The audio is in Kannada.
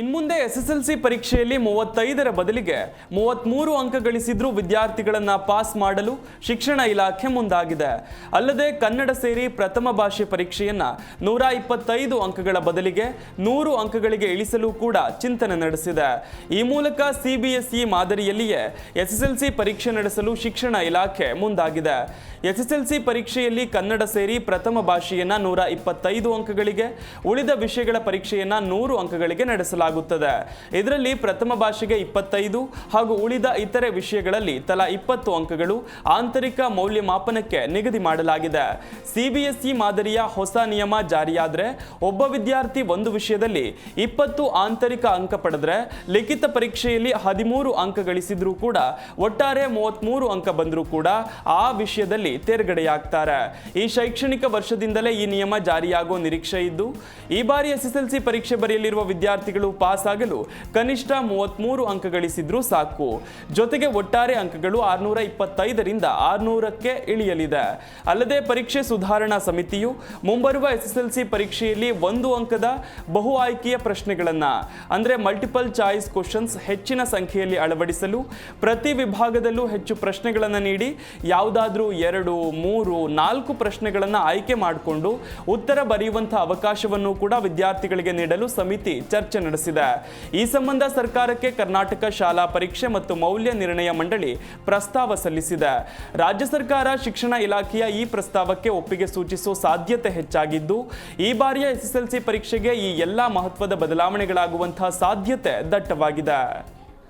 ಇನ್ಮುಂದೆ ಎಸ್ ಎಸ್ ಎಲ್ ಸಿ ಪರೀಕ್ಷೆಯಲ್ಲಿ ಮೂವತ್ತೈದರ ಬದಲಿಗೆ ಮೂವತ್ತ್ಮೂರು ಅಂಕ ಗಳಿಸಿದ್ರೂ ವಿದ್ಯಾರ್ಥಿಗಳನ್ನು ಪಾಸ್ ಮಾಡಲು ಶಿಕ್ಷಣ ಇಲಾಖೆ ಮುಂದಾಗಿದೆ. ಅಲ್ಲದೆ ಕನ್ನಡ ಸೇರಿ ಪ್ರಥಮ ಭಾಷೆ ಪರೀಕ್ಷೆಯನ್ನು ನೂರ ಇಪ್ಪತ್ತೈದು ಅಂಕಗಳ ಬದಲಿಗೆ ನೂರು ಅಂಕಗಳಿಗೆ ಇಳಿಸಲು ಕೂಡ ಚಿಂತನೆ ನಡೆಸಿದೆ. ಈ ಮೂಲಕ ಸಿಬಿಎಸ್ಇ ಮಾದರಿಯಲ್ಲಿಯೇ ಎಸ್ ಎಸ್ ಎಲ್ ಸಿ ಪರೀಕ್ಷೆ ನಡೆಸಲು ಶಿಕ್ಷಣ ಇಲಾಖೆ ಮುಂದಾಗಿದೆ. ಎಸ್ ಎಸ್ ಎಲ್ ಸಿ ಪರೀಕ್ಷೆಯಲ್ಲಿ ಕನ್ನಡ ಸೇರಿ ಪ್ರಥಮ ಭಾಷೆಯನ್ನು ನೂರ ಇಪ್ಪತ್ತೈದು ಅಂಕಗಳಿಗೆ, ಉಳಿದ ವಿಷಯಗಳ ಪರೀಕ್ಷೆಯನ್ನು ನೂರು ಅಂಕಗಳಿಗೆ ನಡೆಸಲಾಗುತ್ತದೆ ಇದರಲ್ಲಿ ಪ್ರಥಮ ಭಾಷೆಗೆ ಇಪ್ಪತ್ತೈದು ಹಾಗೂ ಉಳಿದ ಇತರೆ ವಿಷಯಗಳಲ್ಲಿ ತಲಾ ಇಪ್ಪತ್ತು ಅಂಕಗಳು ಆಂತರಿಕ ಮೌಲ್ಯಮಾಪನಕ್ಕೆ ನಿಗದಿ ಮಾಡಲಾಗಿದೆ. ಸಿಬಿಎಸ್ಇ ಮಾದರಿಯ ಹೊಸ ನಿಯಮ ಜಾರಿಯಾದರೆ ಒಬ್ಬ ವಿದ್ಯಾರ್ಥಿ ಒಂದು ವಿಷಯದಲ್ಲಿ ಇಪ್ಪತ್ತು ಆಂತರಿಕ ಅಂಕ ಪಡೆದರೆ ಲಿಖಿತ ಪರೀಕ್ಷೆಯಲ್ಲಿ ಹದಿಮೂರು ಅಂಕ ಗಳಿಸಿದ್ರೂ ಕೂಡ ಒಟ್ಟಾರೆ ಮೂವತ್ತ್ಮೂರು ಅಂಕ ಬಂದರೂ ಕೂಡ ಆ ವಿಷಯದಲ್ಲಿ ತೇರ್ಗಡೆಯಾಗ್ತಾರೆ. ಈ ಶೈಕ್ಷಣಿಕ ವರ್ಷದಿಂದಲೇ ಈ ನಿಯಮ ಜಾರಿಯಾಗುವ ನಿರೀಕ್ಷೆ ಇದ್ದು, ಈ ಬಾರಿ ಎಸ್ಎಸ್ಎಲ್ಸಿ ಪರೀಕ್ಷೆ ಬರೆಯಲಿರುವ ವಿದ್ಯಾರ್ಥಿಗಳು ಪಾಸ್ ಆಗಲು ಕನಿಷ್ಠ ಮೂವತ್ಮೂರು ಅಂಕ ಗಳಿಸಿದ್ರೂ ಸಾಕು. ಜೊತೆಗೆ ಒಟ್ಟಾರೆ ಅಂಕಗಳು ಆರುನೂರ ಇಪ್ಪತ್ತೈದರಿಂದ ಆರುನೂರಕ್ಕೆ ಇಳಿಯಲಿದೆ. ಅಲ್ಲದೆ ಪರೀಕ್ಷೆ ಸುಧಾರಣಾ ಸಮಿತಿಯು ಮುಂಬರುವ ಎಸ್ ಎಸ್ ಎಲ್ ಸಿ ಪರೀಕ್ಷೆಯಲ್ಲಿ ಒಂದು ಅಂಕದ ಬಹು ಆಯ್ಕೆಯ ಪ್ರಶ್ನೆಗಳನ್ನು, ಅಂದ್ರೆ ಮಲ್ಟಿಪಲ್ ಚಾಯ್ಸ್ ಕ್ವಶನ್ಸ್ ಹೆಚ್ಚಿನ ಸಂಖ್ಯೆಯಲ್ಲಿ ಅಳವಡಿಸಲು ಪ್ರತಿ ವಿಭಾಗದಲ್ಲೂ ಹೆಚ್ಚು ಪ್ರಶ್ನೆಗಳನ್ನು ನೀಡಿ, ಯಾವುದಾದ್ರೂ ಎರಡು, ಮೂರು, ನಾಲ್ಕು ಪ್ರಶ್ನೆಗಳನ್ನು ಆಯ್ಕೆ ಮಾಡಿಕೊಂಡು ಉತ್ತರ ಬರೆಯುವಂಥ ಅವಕಾಶವನ್ನು ಕೂಡ ವಿದ್ಯಾರ್ಥಿಗಳಿಗೆ ನೀಡಲು ಸಮಿತಿ ಚರ್ಚೆ ನಡೆಸಿದೆ ಈ ಸಂಬಂಧ ಸರ್ಕಾರಕ್ಕೆ ಕರ್ನಾಟಕ ಶಾಲಾ ಪರೀಕ್ಷೆ ಮತ್ತು ಮೌಲ್ಯ ನಿರ್ಣಯ ಮಂಡಳಿ ಪ್ರಸ್ತಾವ ಸಲ್ಲಿಸಿದೆ. ರಾಜ್ಯ ಸರ್ಕಾರ ಶಿಕ್ಷಣ ಇಲಾಖೆಯ ಈ ಪ್ರಸ್ತಾವಕ್ಕೆ ಒಪ್ಪಿಗೆ ಸೂಚಿಸುವ ಸಾಧ್ಯತೆ ಹೆಚ್ಚಾಗಿದ್ದು, ಈ ಬಾರಿಯ ಎಸ್ಎಸ್ಎಲ್ಸಿ ಪರೀಕ್ಷೆಗೆ ಈ ಎಲ್ಲಾ ಮಹತ್ವದ ಬದಲಾವಣೆಗಳಾಗುವಂತಹ ಸಾಧ್ಯತೆ ದಟ್ಟವಾಗಿದೆ.